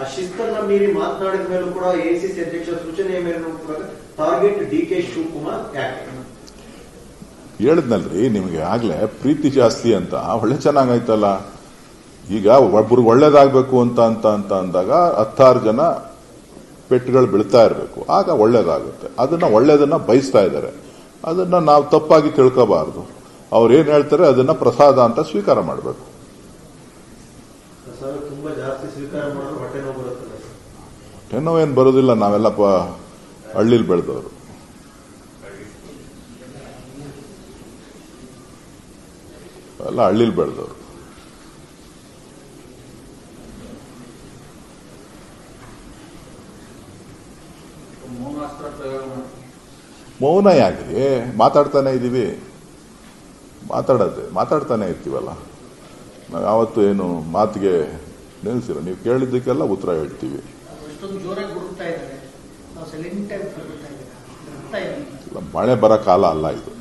ಆ ಶಿಸ್ತನ್ನ ಮೀರಿ ಮಾತನಾಡಿದ ಮೇಲೂ ಕೂಡ ಎಸಿಸಿ ಅಧ್ಯಕ್ಷ ಸೂಚನೆಯ ಮೇಲೂ ಕೂಡ ಟಾರ್ಗೆಟ್ ಡಿ ಕೆ ಶಿವಕುಮಾರ್ ಯಾಕೆ? ಹೇಳಿದ್ನಲ್ರಿ, ನಿಮಗೆ ಆಗ್ಲೇ ಪ್ರೀತಿ ಜಾಸ್ತಿ ಅಂತ. ಒಳ್ಳೆ ಚೆನ್ನಾಗಾಯ್ತಲ್ಲ ಈಗ ಒಬ್ರಿಗೆ ಒಳ್ಳೇದಾಗಬೇಕು ಅಂತ ಅಂತ ಅಂತ ಅಂದಾಗ ಹತ್ತಾರು ಜನ ಪೆಟ್ಟುಗಳು ಬೀಳ್ತಾ ಇರಬೇಕು. ಆಗ ಒಳ್ಳೇದಾಗುತ್ತೆ. ಅದನ್ನ ಒಳ್ಳೇದನ್ನ ಬಯಸ್ತಾ ಇದ್ದಾರೆ. ಅದನ್ನ ನಾವು ತಪ್ಪಾಗಿ ತಿಳ್ಕೋಬಾರದು. ಅವ್ರು ಏನು ಹೇಳ್ತಾರೆ, ಅದನ್ನ ಪ್ರಸಾದ ಅಂತ ಸ್ವೀಕಾರ ಮಾಡಬೇಕು. ತುಂಬಾ ಜಾಸ್ತಿ ಸ್ವೀಕಾರ ಮಾಡಿದ್ರೆ ಹೊಟ್ಟೆ ನೋವು. ಏನೋ ಬರೋದಿಲ್ಲ ನಾವೆಲ್ಲ ಹಳ್ಳಿಲಿ ಬೆಳೆದವರು. ಎಲ್ಲ ಹಳ್ಳಿಲಿ ಬೆಳೆದವರು. ಮೌನ ಯಾಕೆ ಮಾತಾಡ್ತಾನೆ ಇದೀವಿ. ಮಾತಾಡೋದು ಮಾತಾಡ್ತಾನೆ ಇರ್ತೀವಲ್ಲ. ನಾವು ಯಾವತ್ತು ಏನು ಮಾತಿಗೆ ನಿಲ್ಸಿರ ನೀವು ಕೇಳಿದ್ದಕ್ಕೆಲ್ಲ ಉತ್ತರ ಹೇಳ್ತೀವಿ. ಮಳೆ ಬರೋ ಕಾಲ ಅಲ್ಲ ಇದು.